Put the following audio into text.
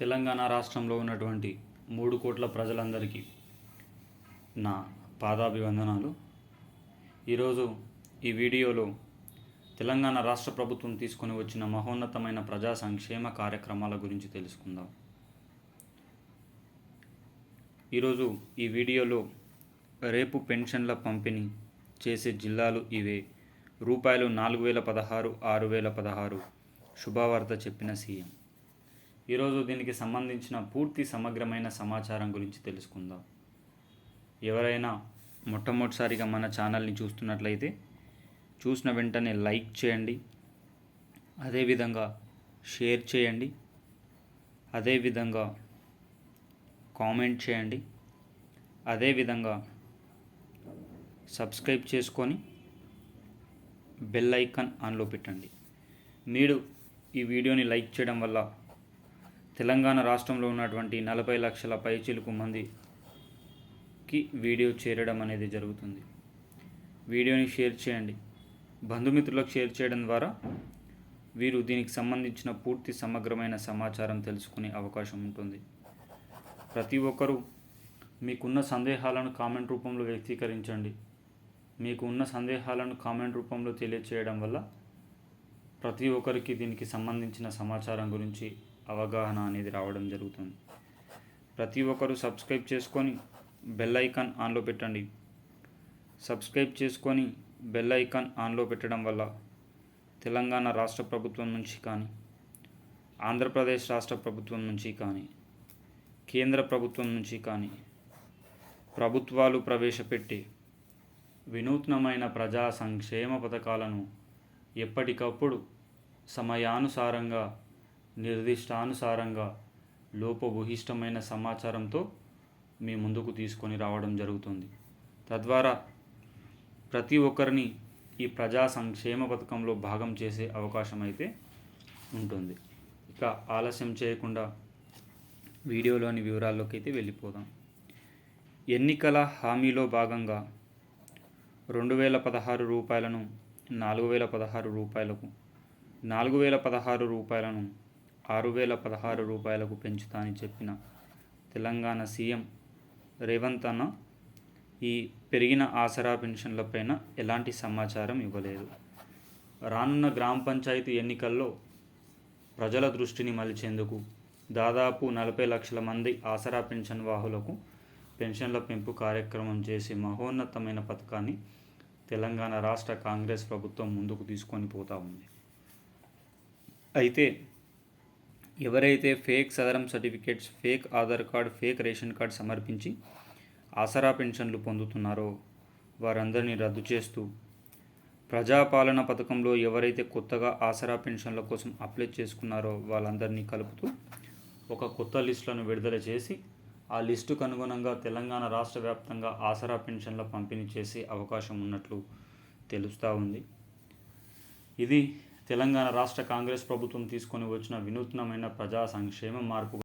తెలంగాణ రాష్ట్రంలో ఉన్నటువంటి మూడు కోట్ల ప్రజలందరికీ నా పాదాభివందనాలు. ఈరోజు ఈ వీడియోలో తెలంగాణ రాష్ట్ర ప్రభుత్వం తీసుకొని వచ్చిన మహోన్నతమైన ప్రజా సంక్షేమ కార్యక్రమాల గురించి తెలుసుకుందాం. ఈరోజు ఈ వీడియోలో రేపు పెన్షన్ల పంపిణీ చేసే జిల్లాలు ఇవే. రూపాయలు నాలుగు వేల పదహారు ఆరు వేల పదహారు. శుభవార్త చెప్పిన సీఎం. ఈరోజు దీనికి సంబంధించిన పూర్తి సమగ్రమైన సమాచారం గురించి తెలుసుకుందాం. ఎవరైనా మొట్టమొదటిసారిగా మన ఛానల్ని చూస్తున్నట్లయితే చూసిన వెంటనే లైక్ చేయండి అదేవిధంగా షేర్ చేయండి అదేవిధంగా కామెంట్ చేయండి అదేవిధంగా సబ్స్క్రైబ్ చేసుకొని బెల్ ఐకాన్ ఆన్లో పెట్టండి. మీరు ఈ వీడియోని లైక్ చేయడం వల్ల తెలంగాణ రాష్ట్రంలో ఉన్నటువంటి నలభై లక్షల పైచిలుకు మందికి వీడియో చేరడం అనేది జరుగుతుంది. వీడియోని షేర్ చేయండి. బంధుమిత్రులకు షేర్ చేయడం ద్వారా వీరు దీనికి సంబంధించిన పూర్తి సమగ్రమైన సమాచారం తెలుసుకునే అవకాశం ఉంటుంది. ప్రతి ఒక్కరూ మీకున్న సందేహాలను కామెంట్ రూపంలో వ్యక్తీకరించండి. మీకు ఉన్న సందేహాలను కామెంట్ రూపంలో తెలియచేయడం వల్ల ప్రతి ఒక్కరికి దీనికి సంబంధించిన సమాచారం గురించి అవగాహన అనేది రావడం జరుగుతుంది. ప్రతి ఒక్కరు సబ్స్క్రైబ్ చేసుకొని బెల్ ఐకాన్ ఆన్లో పెట్టండి. సబ్స్క్రైబ్ చేసుకొని బెల్ ఐకాన్ ఆన్లో పెట్టడం వల్ల తెలంగాణ రాష్ట్ర ప్రభుత్వం నుంచి కానీ ఆంధ్రప్రదేశ్ రాష్ట్ర ప్రభుత్వం నుంచి కానీ కేంద్ర ప్రభుత్వం నుంచి కానీ ప్రభుత్వాలు ప్రవేశపెట్టి వినూత్నమైన ప్రజా సంక్షేమ పథకాలను ఎప్పటికప్పుడు సమయానుసారంగా నిర్దిష్టానుసారంగా లోపభూహిష్టమైన సమాచారంతో మీ ముందుకు తీసుకొని రావడం జరుగుతుంది. తద్వారా ప్రతి ఒక్కరిని ఈ ప్రజా సంక్షేమ పథకంలో భాగం చేసే అవకాశం అయితే ఉంటుంది. ఇక ఆలస్యం చేయకుండా వీడియోలోని వివరాల్లోకి అయితే వెళ్ళిపోదాం. ఎన్నికల హామీలో భాగంగా రెండు వేల పదహారు రూపాయలను నాలుగు వేల పదహారు రూపాయలకు నాలుగు వేల పదహారు రూపాయలను ఆరు వేల పదహారు రూపాయలకు పెంచుతా అని చెప్పిన తెలంగాణ సీఎం రేవంత్ అన్న ఈ పెరిగిన ఆసరా పెన్షన్లపైన ఎలాంటి సమాచారం ఇవ్వలేదు. రానున్న గ్రామ పంచాయతీ ఎన్నికల్లో ప్రజల దృష్టిని మలిచేందుకు దాదాపు నలభై లక్షల మంది ఆసరా పెన్షన్ వాహులకు పెన్షన్ల పెంపు కార్యక్రమం చేసే మహోన్నతమైన పథకాన్ని తెలంగాణ రాష్ట్ర కాంగ్రెస్ ప్రభుత్వం ముందుకు తీసుకొని పోతా ఉంది. అయితే ఎవరైతే fake Sadaram certificates fake Aadhaar card fake ration card సమర్పించి ఆసరా పెన్షన్లు పొందుతున్నారో వారందరినీ రద్దు చేస్తూ ప్రజాపాలన పథకంలో ఎవరైతే కొత్తగా ఆసరా పెన్షన్ల కోసం అప్లై చేసుకున్నారో వాళ్ళందరినీ కలుపుతూ ఒక కొత్త లిస్టులను విడుదల చేసి ఆ లిస్టుకు అనుగుణంగా తెలంగాణ రాష్ట్ర వ్యాప్తంగా ఆసరా పెన్షన్ల పంపిణీ చేసే అవకాశం ఉన్నట్లు తెలుస్తూ ఉంది. ఇది తెలంగాణ రాష్ట్ర కాంగ్రెస్ ప్రభుత్వం తీసుకొని వచ్చిన వినూత్నమైన ప్రజా సంక్షేమ మార్పు